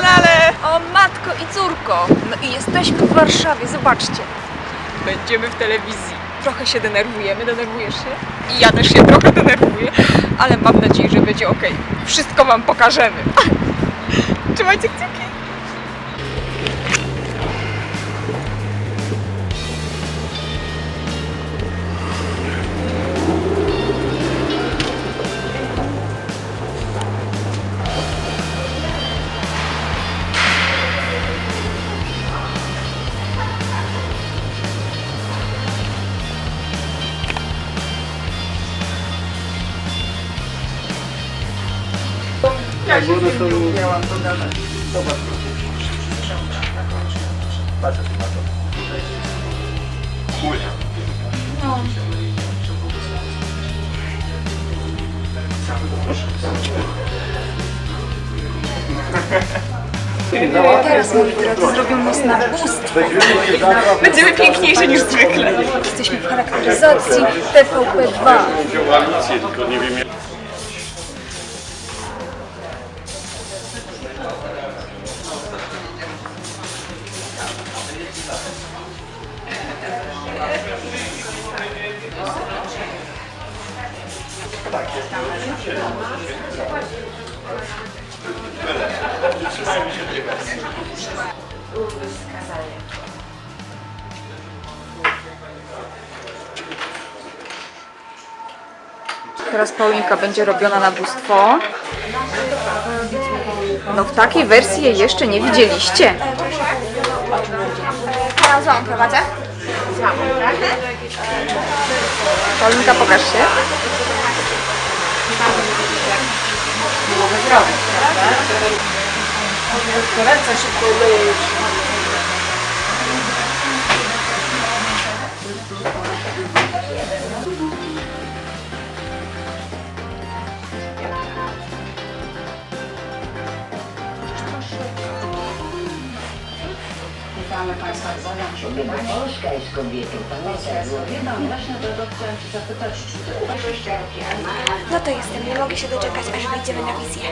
kanale! O matko i córko! No i jesteśmy w Warszawie, zobaczcie. Będziemy w telewizji. Trochę się denerwujemy, denerwujesz się? I ja też się trochę denerwuję, ale mam nadzieję, że będzie ok. Wszystko wam pokażemy. Trzymajcie kciuki! Ja się z nim nie umiałam dogadać. Teraz, moi drodzy, zrobią nas na bóstwo. Będziemy piękniejsze niż zwykle. Jesteśmy w charakteryzacji TVP2. koalicję, tylko nie wiem jak. Teraz Paulinka będzie robiona na bóstwo. No w takiej wersji jej jeszcze nie widzieliście. Ja złam prowadzę. Złam, tak? Paulinka, pokaż się. Państwa w Zamiarze. Polska jest kobietą, pamiętaj, No to jestem, nie mogę się doczekać, aż wyjdziemy na wizję.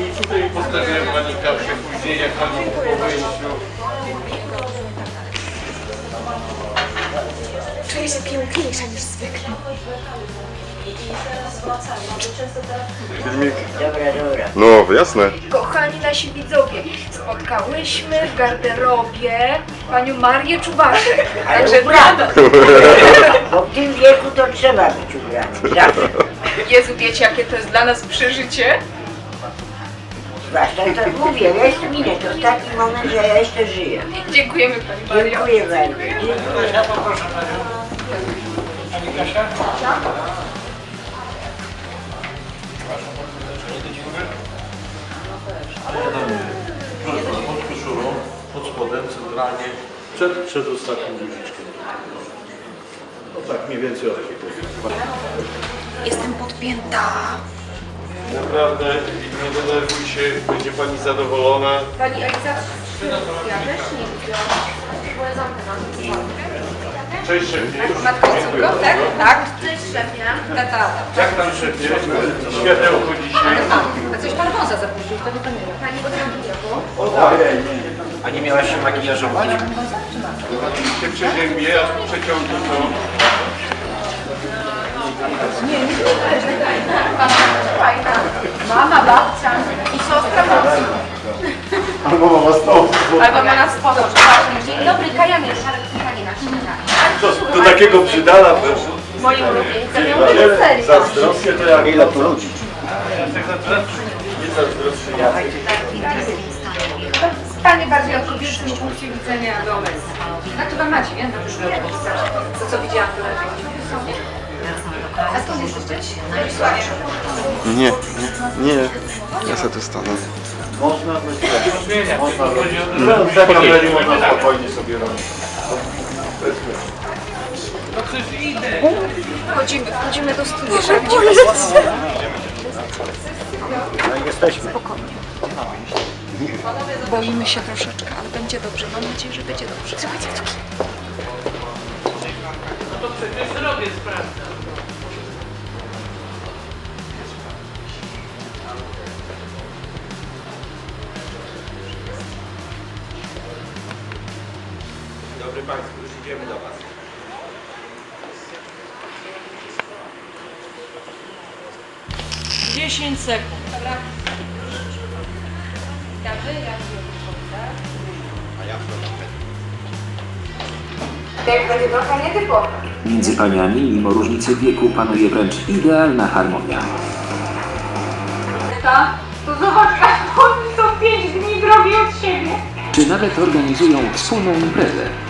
I tutaj postawiłem Pani kawkę później, jak Pani po wyjściu. Czuję się piękniejsza niż zwykle. No, jasne. Kochani nasi widzowie, spotkałyśmy w garderobie panią Marię Czubaszek. Także brawo! Bo w tym wieku to trzeba być ubranym. Zawsze. Jezu, wiecie jakie to jest dla nas przeżycie? Zwłaszcza to mówię, ja jestem inny. To taki moment, że ja jeszcze żyję. Dziękujemy pani Mario. Dziękuję bardzo. Dziękuję. Pod koszulą, pod spodem, centralnie, przed, przed ostatnim guziczkiem. No tak, mniej więcej o takiej pozycji. Jestem podpięta. Naprawdę nie denerwuj się, będzie Pani zadowolona. Pani Eliza, Cześć szefie. matko i córko, tak? Tak. Cześć szefie. Tata. Jak tam szefie? Światełko dzisiaj. A coś pan Wąsa zaprosił, to nie pamiętam. Pani potrafi A nie miałaś się makijażować? Się przeziębie, aż przeciągnie to. Mama, babcia i siostra babci. Albo mama stąd. Albo mama spoko. Dzień dobry, Kaja Mieszar, pytanie na śniadanie. To, do takiego przydala też. Moim ulubieńcem. Ja mówię serio. Zazdrosnie to jak... Ile tu ludzi? Nie zazdrosny ja. Stanie bardziej od kobiecym punkcie widzenia domy. Znaczy wam macie, nie? Na przykład. To co widziałam tutaj. A skąd jesteście? Wysłanie. Nie, nie, nie. Ja sobie tu stanę. Można myśleć. Można robić. W kamerze można spokojnie sobie robić. Wchodzimy, wchodzimy do studia. Żeby Jesteśmy. Boimy się troszeczkę, ale będzie dobrze. Mam nadzieję, że będzie dobrze. Słuchajcie, kciuki. Między paniami, mimo różnicy wieku, panuje wręcz idealna harmonia. To zobacz, oni są 5 dni drogi od siebie. Czy nawet organizują wspólną imprezę.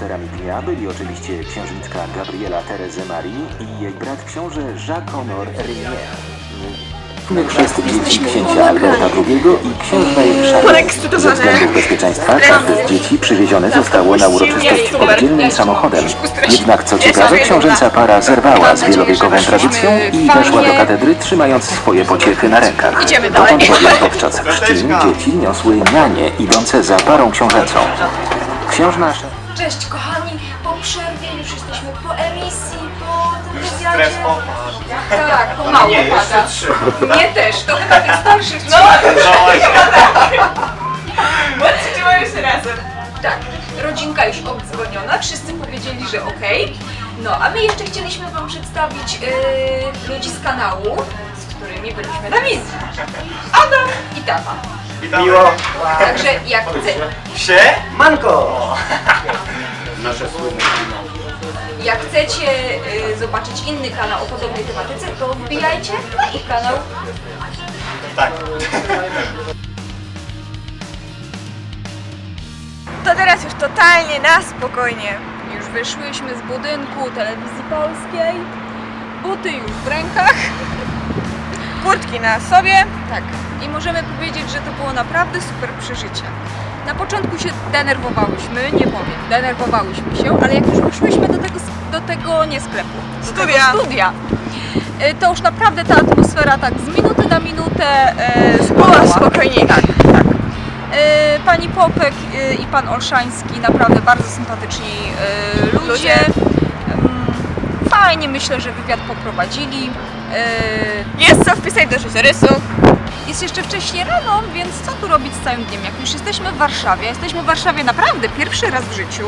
Bohaterami dnia byli oczywiście księżniczka Gabriela Therese Marie i jej brat książę Jacques-Honor Régnier. Chrzest dzieci księcia Alberta II i księżnej Charlotte. Ze względów bezpieczeństwa każde z dzieci przywiezione zostało na uroczystość oddzielnym samochodem. Jednak co ciekawe, książęca para zerwała z wielowiekową tradycją i weszła do katedry trzymając swoje pociechy na rękach. Dotąd bowiem podczas chrzcin dzieci niosły nianie idące za parą książęcą. Księżna Cześć kochani, po przerwie już jesteśmy po emisji, po wywiadzie. Tak, pomału Nie, jeszcze pada. trzy. Mnie też, to chyba tych starszych no. Bądźcie trzymają się razem. Tak, rodzinka już obdzwoniona, wszyscy powiedzieli, że okej. No, a my jeszcze chcieliśmy Wam przedstawić yy, ludzi z kanału, z którymi byliśmy na wizji. Adam i Tata. Miło. Także jak chcecie. Wsie? Manko. Nasze słynne Jak chcecie y, zobaczyć inny kanał o podobnej tematyce, to wbijajcie na ich kanał. Tak. To teraz już totalnie na spokojnie. Już wyszłyśmy z budynku telewizji polskiej. Buty już w rękach. Kurtki na sobie. Tak. I możemy powiedzieć, że to było naprawdę super przeżycie. Na początku się denerwowałyśmy, nie powiem, denerwowałyśmy się, ale jak już wyszłyśmy do tego, do tego nie sklepu, do Studia. tego studia, y, to już naprawdę ta atmosfera tak z minuty na minutę e, Była spłynęła. spokojniej. Tak, tak. E, Pani Popek e, i pan Olszański naprawdę bardzo sympatyczni ludzie. Ludzie. Fajnie myślę, że wywiad poprowadzili. E, Jest co wpisać do życiorysu. Jest jeszcze wcześnie rano, więc co tu robić z całym dniem? Jak już jesteśmy w Warszawie, jesteśmy w Warszawie naprawdę pierwszy raz w życiu,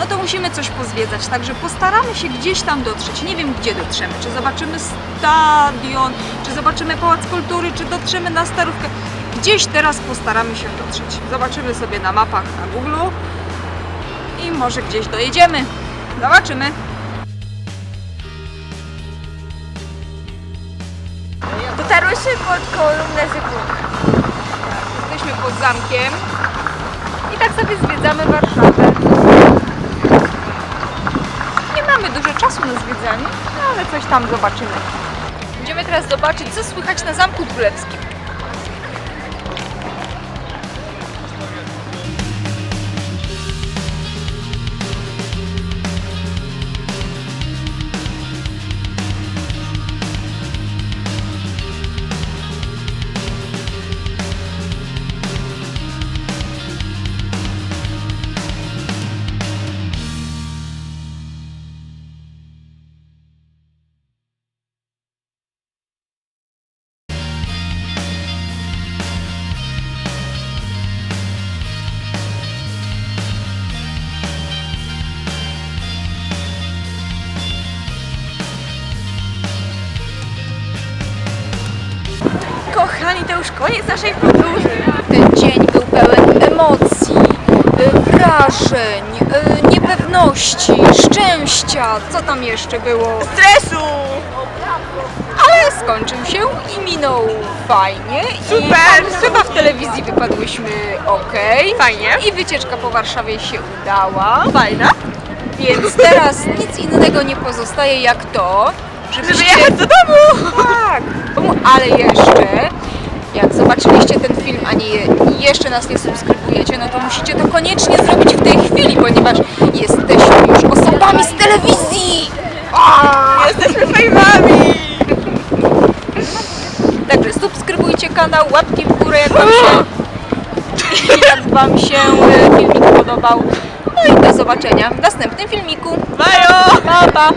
no to musimy coś pozwiedzać, także postaramy się gdzieś tam dotrzeć. Nie wiem gdzie dotrzemy, czy zobaczymy stadion, czy zobaczymy Pałac Kultury, czy dotrzemy na Starówkę. Gdzieś teraz postaramy się dotrzeć. Zobaczymy sobie na mapach na Google i może gdzieś dojedziemy. Zobaczymy. Dotarłyśmy pod kolumnę. Jesteśmy pod zamkiem i tak sobie zwiedzamy Warszawę. Nie mamy dużo czasu na zwiedzanie, ale coś tam zobaczymy. Będziemy teraz zobaczyć, co słychać na Zamku Królewskim. Kochani, to już koniec naszej podróży. Ten dzień był pełen emocji, y, wrażeń, y, niepewności, szczęścia, co tam jeszcze było. Stresu! Ale skończył się i minął fajnie. Super! I chyba w telewizji wypadłyśmy ok. Fajnie. I wycieczka po Warszawie się udała. Fajna. Więc teraz nic innego nie pozostaje jak to, Żeby żebyście... jechać do domu! Tak, ale jeszcze, jak zobaczyliście ten film, a nie, jeszcze nas nie subskrybujecie, no to musicie to koniecznie zrobić w tej chwili, ponieważ jesteśmy już osobami z telewizji! Jesteśmy fejmami! Także subskrybujcie kanał, łapki w górę, jak wam się, jak wam się e, filmik podobał. No i do zobaczenia w następnym filmiku. Bajo! Pa, pa!